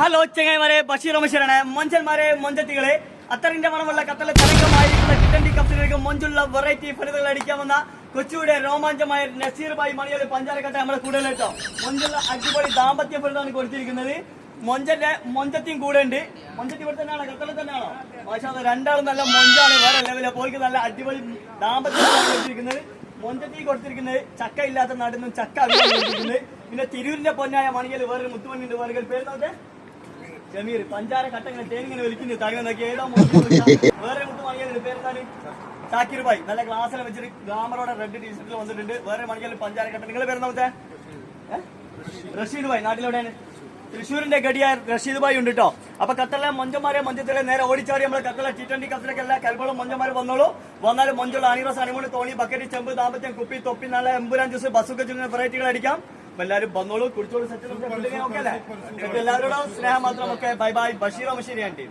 Hello ചെങ്ങൈമാരെ Basheer അമശരാണ് മൊഞ്ചന്മാരെ മൊഞ്ചത്തികളെ അത്തറിന്റെ മണമുള്ള കത്തല തലങ്കമായിട്ടുള്ള ടിറ്റൻഡി കപ്പിലേക്ക് മൊഞ്ചുള്ള variety ഫലിതകൾ അടിക്കാൻ വന്ന കൊച്ചിയുടെ രോമാഞ്ചമായ നസീർ ബായി മണിയുടെ പഞ്ചാരക്കട്ട നമ്മുടെ കൂടുതലായിട്ടോ മൊഞ്ചുള്ള അടിപൊളി ദാമ്പത്യ ഫലിതമാണ് കൊടുത്തിരിക്കുന്നത്. മൊഞ്ചന്റെ മൊഞ്ചത്തിയും കൂടെ ഉണ്ട്. മൊഞ്ചത്തി ഇവിടെ തന്നെയാണോ? കത്തല തന്നെയാണോ? പക്ഷേ രണ്ടാളും നല്ല മൊഞ്ചാണ്. വേറെ ലെവല പോയിക്ക് നല്ല അടിപൊളി ദാമ്പത്യമാണ് കൊടുത്തിരിക്കുന്നത്. മൊഞ്ചത്തി കൊടുത്തിരിക്കുന്നത് ചക്ക ഇല്ലാത്ത നാട്ടിൽ നിന്നും ചക്ക കൊടുത്തിരിക്കുന്നത്. പിന്നെ തിരൂരിന്റെ പൊന്നായ മണികൾ വേറൊരു മുത്തുമണ്ണിന്റെ വേറെ പേര് നോക്കേ ജമീർ പഞ്ചാര കട്ടങ്ങനെ തേനിങ്ങനെ വലിക്കുന്നു തങ്ങ നോക്കി ഏതോ വേറെ മുത്ത് മണിയൽ പേരെന്താണ്? ഷാക്കിർ ഭായ്. നല്ല ഗ്ലാസ്സിൽ വെച്ചിട്ട് ഗ്ലാമറോടെ റെഡ് ടീഷർട്ടിൽ വന്നിട്ടുണ്ട്. വേറെ മണിയൽ പഞ്ചാര കട്ട നിങ്ങൾ പേര് നോക്കത്തെ റഷീദ് ഭായ്. നാട്ടിലെവിടെയാണ് തൃശ്ശൂരിന്റെ ഗടിയായ റഷീദ് ഭായ് ഉണ്ട് കേട്ടോ അപ്പൊ കത്തലെ മൊഞ്ചന്മാരെ മഞ്ചത്തിലെ നേരെ ഓടിച്ചാടി നമ്മളെ കത്തല ടി ട്വന്റി കത്തലൊക്കെ കൽപ്പളം മൊഞ്ചന്മാർ വന്നോളൂ. വന്നാലും മൊഞ്ചുള്ള ആനിവാസ് അണിമൂണ് തോണി ബക്കറ്റ് ചെമ്പ് ദാമ്പത്യം കുപ്പി തൊപ്പി നല്ല എമ്പുരാൻ ജ്യൂസ് ബസ്സൊക്കെ വെറൈറ്റികൾ അടിക്കാം അപ്പൊ എല്ലാവരും വന്നോളൂ കുടിച്ചോളൂ സെറ്റ് എല്ലാവരോടും സ്നേഹം മാത്രം ഒക്കെ bye bye Basheer Mashiri aunty